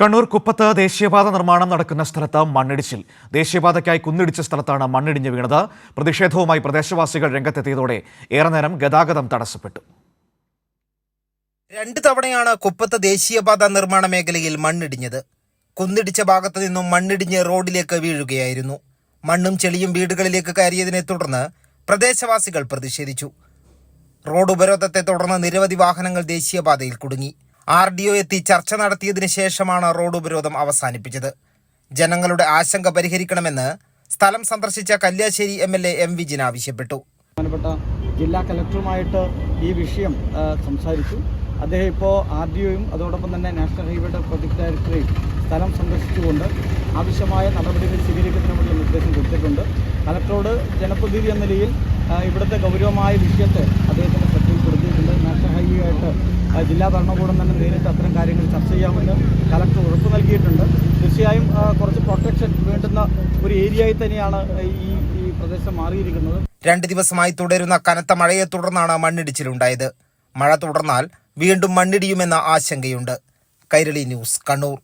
കണ്ണൂർ കുപ്പത്ത് ദേശീയപാത നിർമ്മാണം നടക്കുന്ന സ്ഥലത്ത് മണ്ണിടിച്ചിൽ. ദേശീയപാതയ്ക്കായി കുന്നിടിച്ച സ്ഥലത്താണ് മണ്ണിടിഞ്ഞ് വീണത്. പ്രതിഷേധവുമായി പ്രദേശവാസികൾ രംഗത്തെത്തിയതോടെ ഏറെ നേരം ഗതാഗതം തടസ്സപ്പെട്ടു. രണ്ട് തവണയാണ് കുപ്പത്ത് ദേശീയപാത നിർമ്മാണ മേഖലയിൽ മണ്ണിടിഞ്ഞത്. കുന്നിടിച്ച ഭാഗത്തു നിന്നും മണ്ണിടിഞ്ഞ് റോഡിലേക്ക് വീഴുകയായിരുന്നു. മണ്ണും ചെളിയും വീടുകളിലേക്ക് കയറിയതിനെ തുടർന്ന് പ്രദേശവാസികൾ പ്രതിഷേധിച്ചു. റോഡ് ഉപരോധത്തെ തുടർന്ന് നിരവധി വാഹനങ്ങൾ ദേശീയപാതയിൽ കുടുങ്ങി. ആർ ഡി ഒ എത്തി ചർച്ച നടത്തിയതിന് ശേഷമാണ് റോഡ് ഉപരോധം അവസാനിപ്പിച്ചത്. ജനങ്ങളുടെ ആശങ്ക പരിഹരിക്കണമെന്ന് സ്ഥലം സന്ദർശിച്ച Kalliasseri M L A M Vijin ആവശ്യപ്പെട്ടു. ജില്ലാ കലക്ടറുമായിട്ട് ഈ വിഷയം സംസാരിച്ചു. അദ്ദേഹം ഇപ്പോൾ ആർ ഡി ഒയും അതോടൊപ്പം തന്നെ നാഷണൽ ഹൈവേയുടെ പ്രൊജക്ട് ഡയറക്ടറേയും സ്ഥലം സന്ദർശിച്ചുകൊണ്ട് ആവശ്യമായ നടപടികൾ സ്വീകരിക്കുന്നതിനുള്ള നിർദ്ദേശം കൊടുത്തിട്ടുണ്ട്. കലക്ടറോട് ജനപ്രതിനിധി എന്ന നിലയിൽ ഇവിടുത്തെ ഗൗരവമായ വിഷയത്തെ അദ്ദേഹത്തിന്റെ ജില്ലാ ഭരണകൂടം തന്നെ നേരിട്ട് അത്തരം കാര്യങ്ങൾ ചർച്ച ചെയ്യാമെന്ന് കലക്ടർ ഉറപ്പ് നൽകിയിട്ടുണ്ട്. തീർച്ചയായും കുറച്ച് പ്രൊട്ടക്ഷൻ വേണ്ടുന്ന ഒരു ഏരിയയിൽ തന്നെയാണ് ഈ ഈ പ്രദേശം മാറിയിരിക്കുന്നത്. രണ്ട് ദിവസമായി തുടരുന്ന കനത്ത മഴയെ തുടർന്നാണ് മണ്ണിടിച്ചിലുണ്ടായത്. മഴ തുടർന്നാൽ വീണ്ടും മണ്ണിടിയുമെന്ന ആശങ്കയുണ്ട്. കൈരളി ന്യൂസ് കണ്ണൂർ.